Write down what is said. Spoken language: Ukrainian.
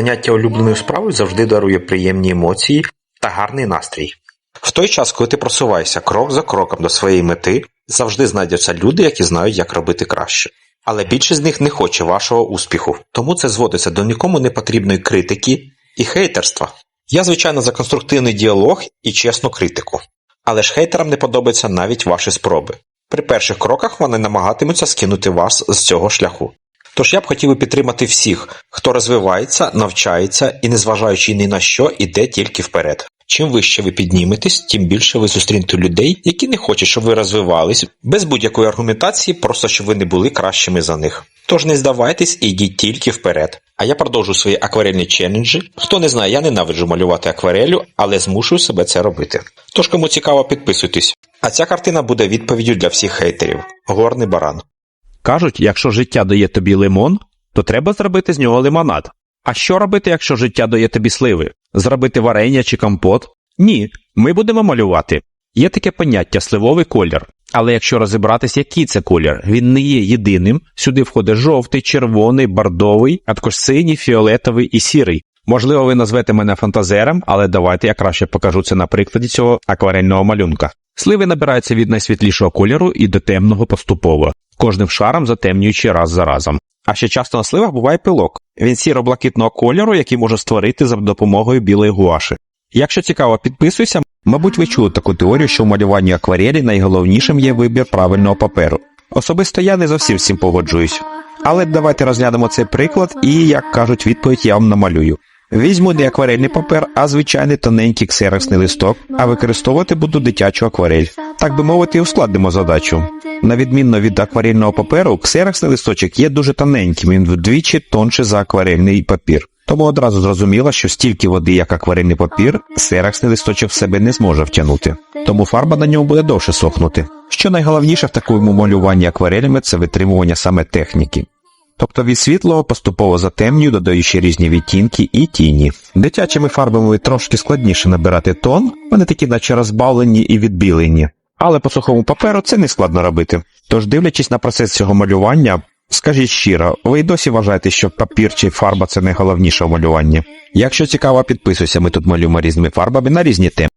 Заняття улюбленою справою завжди дарує приємні емоції та гарний настрій. В той час, коли ти просуваєшся крок за кроком до своєї мети, завжди знайдуться люди, які знають, як робити краще. Але більшість з них не хоче вашого успіху, тому це зводиться до нікому не потрібної критики і хейтерства. Я, звичайно, за конструктивний діалог і чесну критику. Але ж хейтерам не подобаються навіть ваші спроби. При перших кроках вони намагатимуться скинути вас з цього шляху. Тож я б хотів підтримати всіх, хто розвивається, навчається і, незважаючи ні на що, іде тільки вперед. Чим вище ви підніметесь, тим більше ви зустрінете людей, які не хочуть, щоб ви розвивались, без будь-якої аргументації, просто щоб ви не були кращими за них. Тож не здавайтесь і йдіть тільки вперед. А я продовжу свої акварельні челенджі. Хто не знає, я ненавиджу малювати акварелю, але змушую себе це робити. Тож кому цікаво, підписуйтесь. А ця картина буде відповіддю для всіх хейтерів. Горний баран. Кажуть, якщо життя дає тобі лимон, то треба зробити з нього лимонад. А що робити, якщо життя дає тобі сливи? Зробити варення чи компот? Ні, ми будемо малювати. Є таке поняття сливовий колір. Але якщо розібратись, який це колір, він не є єдиним. Сюди входить жовтий, червоний, бордовий, а також синій, фіолетовий і сірий. Можливо, ви назвете мене фантазером, але давайте я краще покажу це на прикладі цього акварельного малюнка. Сливи набираються від найсвітлішого кольору і до темного поступово, кожним шаром затемнюючи раз за разом. А ще часто на сливах буває пилок. Він сіро-блакитного кольору, який може створити за допомогою білої гуаші. Якщо цікаво, підписуйся. Мабуть, ви чули таку теорію, що в малюванні акварелі найголовнішим є вибір правильного паперу. Особисто я не зовсім цим погоджуюсь. Але давайте розглянемо цей приклад і, як кажуть, відповідь я вам намалюю. Візьму не акварельний папер, а звичайний тоненький ксероксний листок, а використовувати буду дитячу акварель. Так би мовити, ускладнимо задачу. На відмінно від акварельного паперу, ксероксний листочок є дуже тоненьким, він вдвічі тонше за акварельний папір. Тому одразу зрозуміло, що стільки води, як акварельний папір, ксероксний листочок в себе не зможе втягнути. Тому фарба на ньому буде довше сохнути. Що найголовніше в такому малюванні акварелями це витримування саме техніки. Тобто від світлого поступово затемнюю, додаючи різні відтінки і тіні. Дитячими фарбами трошки складніше набирати тон, вони такі наче розбавлені і відбілені. Але по сухому паперу це не складно робити. Тож, дивлячись на процес цього малювання, скажіть щиро, ви й досі вважаєте, що папір чи фарба це найголовніше в малюванні? Якщо цікаво, підписуйся, ми тут малюємо різними фарбами на різні теми.